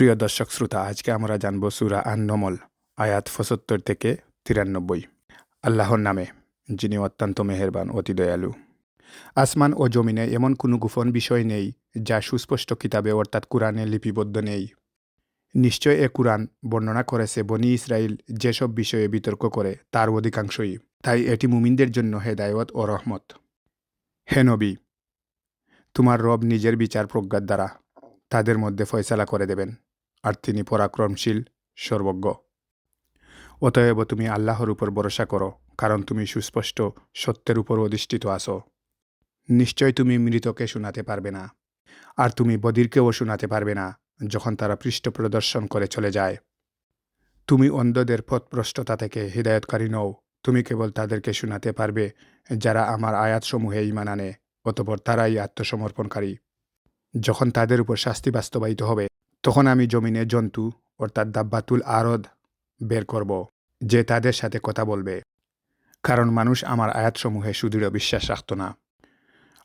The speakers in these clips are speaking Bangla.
প্রিয় দর্শক শ্রোতা, আজকে আমরা জানব সুরা আন নমল আয়াত পঁচাত্তর থেকে তিরানব্বই। আল্লাহর নামে, যিনি অত্যন্ত মেহেরবান, অতি দয়ালু। আসমান ও জমিনে এমন কোনো গোপন বিষয় নেই, যা সুস্পষ্ট কিতাবে অর্থাৎ কোরআনে লিপিবদ্ধ নেই। নিশ্চয় এ কোরআন বর্ণনা করেছে বনি ইসরায়েল যেসব বিষয়ে বিতর্ক করে, তার অধিকাংশই। তাই এটি মুমিনদের জন্য হেদায়ত ও রহমত। হে নবী, তোমার রব নিজের বিচার প্রজ্ঞার দ্বারা তাদের মধ্যে ফয়সালা করে দেবেন। আর তিনি পরাক্রমশীল, সর্বজ্ঞ। অতএব তুমি আল্লাহর উপর ভরসা করো, কারণ তুমি সুস্পষ্ট সত্যের উপর অধিষ্ঠিত আসো নিশ্চয় তুমি মৃতকে শোনাতে পারবে না, আর তুমি বদিরকেও শোনাতে পারবে না, যখন তারা পৃষ্ঠ প্রদর্শন করে চলে যায়। তুমি অন্ধদের পথপ্রষ্টতা থেকে হৃদায়তকারী নও, তুমি কেবল তাদেরকে শোনাতে পারবে, যারা আমার আয়াতসমূহে ইমান আনে, অতপর তারাই আত্মসমর্পণকারী। যখন তাদের উপর শাস্তি বাস্তবায়িত হবে তখন আমি জমিনে জন্তু, অর্থাৎ দাব্বাতুল আরদ, বের করব, যে তাদের সাথে কথা বলবে। কারণ মানুষ আমার আয়াতসমূহে সুদৃঢ় বিশ্বাস রাখত না।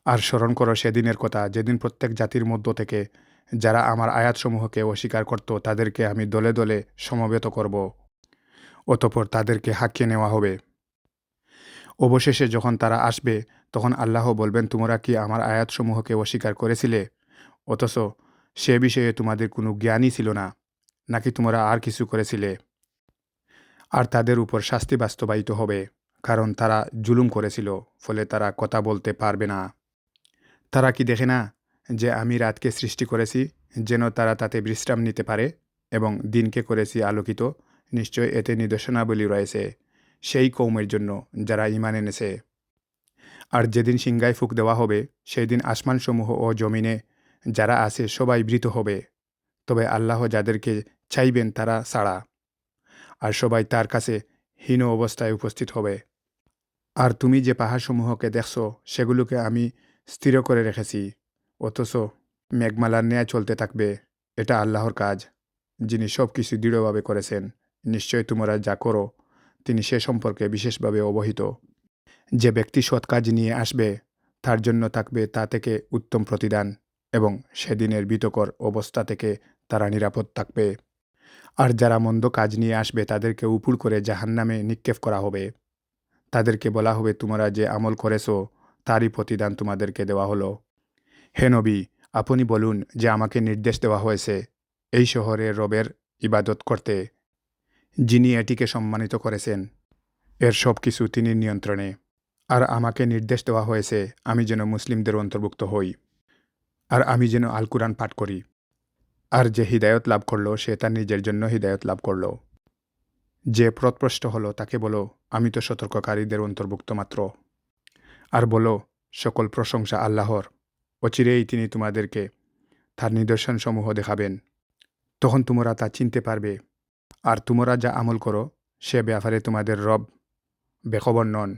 আর স্মরণ করো সেদিনের কথা, যেদিন প্রত্যেক জাতির মধ্য থেকে যারা আমার আয়াতসমূহকে অস্বীকার করত, তাদেরকে আমি দলে দলে সমবেত করব, অতপর তাদেরকে হাঁকিয়ে নেওয়া হবে। অবশেষে যখন তারা আসবে, তখন আল্লাহ বলবেন, তোমরা কি আমার আয়াতসমূহকে অস্বীকার করেছিলে? অথচ সে বিষয়ে তোমাদের কোনো জ্ঞানই ছিল না, নাকি তোমরা আর কিছু করেছিলে? আর তাদের উপর শাস্তি বাস্তবায়িত হবে, কারণ তারা জুলুম করেছিল, ফলে তারা কথা বলতে পারবে না। তারা কি দেখে না যে আমি রাতকে সৃষ্টি করেছি, যেন তারা তাতে বিশ্রাম নিতে পারে, এবং দিনকে করেছি আলোকিত, নিশ্চয় এতে নিদর্শনাবলী রয়েছে, সেই কৌমের জন্য যারা ইমান এনেছে। আর যেদিন সিংগায় ফুক দেওয়া হবে সেই দিন আসমানসমূহ ও জমিনে যারা আছে সবাই বৃত হবে। তবে আল্লাহ যাদেরকে চাইবেন তারা ছাড়া। আর সবাই তার কাছে হীন অবস্থায় উপস্থিত হবে। আর তুমি যে পাহাড়সমূহকে দেখছ, সেগুলোকে আমি স্থির করে রেখেছি। অথচ মেঘমালার ন্যায় চলতে থাকবে। এটা আল্লাহর কাজ, যিনি সব কিছু দৃঢ়ভাবে করেছেন। নিশ্চয় তোমরা যা করো, তিনি সে সম্পর্কে বিশেষভাবে অবহিত। যে ব্যক্তি সৎ কাজ নিয়ে আসবে, তার জন্য থাকবে তা থেকে উত্তম প্রতিদান। এবং সেদিনের বিতকর অবস্থা থেকে তারা নিরাপদ থাকবে। আর যারা মন্দ কাজ নিয়ে আসবে, তাদেরকে উপুর করে জাহান্নামে নিক্ষেপ করা হবে। তাদেরকে বলা হবে, তোমরা যে আমল করেছ, তারই প্রতিদান তোমাদেরকে দেওয়া হলো। হে নবী, আপনি বলুন যে আমাকে নির্দেশ দেওয়া হয়েছে, এই শহরের রবের ইবাদত করতে। যিনি এটিকে সম্মানিত করেছেন, এর সব কিছু তিনি নিয়ন্ত্রণে। আর আমাকে নির্দেশ দেওয়া হয়েছে, আমি যেন মুসলিমদের অন্তর্ভুক্ত হই। আর আমি যেন আল কুরআন পাঠ করি। আর যে হৃদায়ত লাভ করল, সে তার নিজের জন্য হৃদায়ত লাভ করল। যে প্রৎপ্রষ্ট হলো, তাকে বলো, আমি তো সতর্ককারীদের অন্তর্ভুক্ত মাত্র। আর বলো, সকল প্রশংসা আল্লাহর, অচিরেই তিনি তোমাদেরকে তার নিদর্শনসমূহ দেখাবেন। তখন তোমরা তা চিনতে পারবে। আর তোমরা যা আমল করো, সে ব্যাপারে তোমাদের রব বেখবর নন।